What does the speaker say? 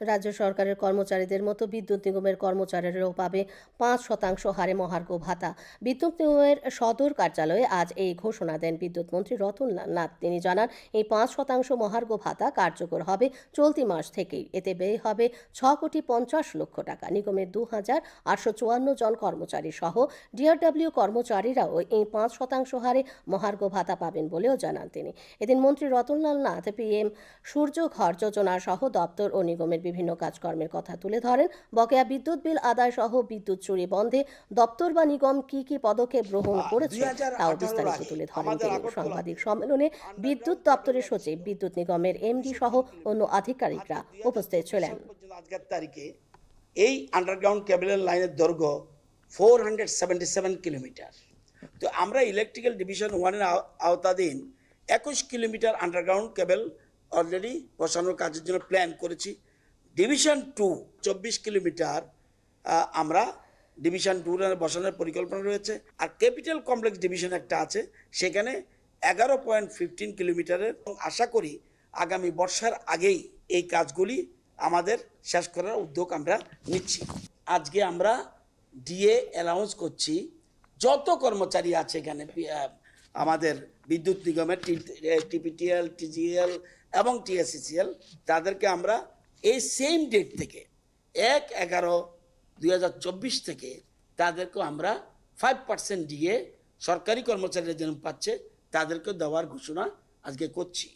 রাজ্য সরকারের কর্মচারীদের মতো বিদ্যুৎ নিগমের কর্মচারীরাও পাবে পাঁচ শতাংশ হারে মহার্ঘ ভাতা। বিদ্যুৎ নিগমের সদর কার্যালয়ে আজ এই ঘোষণা দেন বিদ্যুৎ মন্ত্রী রতন নাথ তিনি জানান, এই পাঁচ শতাংশ মহার্ঘ ভাতা কার্যকর হবে চলতি মাস থেকেই। এতে ব্যয় হবে ছ কোটি পঞ্চাশ লক্ষ টাকা। নিগমের দু হাজার আটশো চুয়ান্ন জন কর্মচারী সহ ডিআরডব্লিউ কর্মচারীরাও এই পাঁচ শতাংশ হারে মহার্ঘ ভাতা পাবেন বলেও জানান তিনি। এদিন মন্ত্রী রতনলাল নাথ, পিএম সূর্য ঘর যোজনা সহ দপ্তর ও নিগমের বিভিন্ন কাজকর্মের কথা তুলে ধরেন। বকেয়া বিদ্যুৎ বিল আদায় সহ বিদ্যুৎ চুরি বন্ধে দপ্তর বা নিগম কি কি পদক্ষেপ গ্রহণ করেছে 2018 তাও বিস্তারিত তুলে ধরেন তিনি। সাংবাদিক সম্মেলনে বিদ্যুৎ দপ্তরের সচিব বিদ্যুৎ নিগমের এমডি সহ অন্য আধিকারিকরা উপস্থিত ছিলেন। আজকের তারিখে এই আন্ডারগ্রাউন্ড কেবলের লাইনের দৈর্ঘ্য four hundred seventy seven kilometre তো আমরা ইলেকট্রিক্যাল ডিভিশন ওয়ানের আও- আওতাধীন একুশ কিলোমিটার আন্ডারগ্রাউন্ড কেবল অলরেডি বসানোর কাজের জন্য প্ল্যান করেছি। ডিভিশন টু চব্বিশ কিলোমিটার আমরা ডিভিশন টু বসানোর পরিকল্পনা রয়েছে। আর ক্যাপিটাল কমপ্লেক্স ডিভিশন একটা আছে, সেখানে এগারো পয়েন্ট ফিফটিন কিলোমিটারের। আশা করি আগামী বর্ষার আগেই এই কাজগুলি আমাদের শেষ করার উদ্যোগ আমরা নিচ্ছি। আজকে আমরা ডিএ অ্যালাউন্স করছি, যত কর্মচারী আছে এখানে আমাদের বিদ্যুৎ নিগমের টিপিটিএল, টিজিএল এবং টিএসসিসিএল, তাদেরকে আমরা এই সেম ডেট থেকে এক এগারো দুই থেকে তাদেরকে আমরা ফাইভ পার্সেন্ট দিয়ে সরকারি কর্মচারীরা যেন পাচ্ছে তাদেরকে দেওয়ার ঘোষণা আজকে করছি।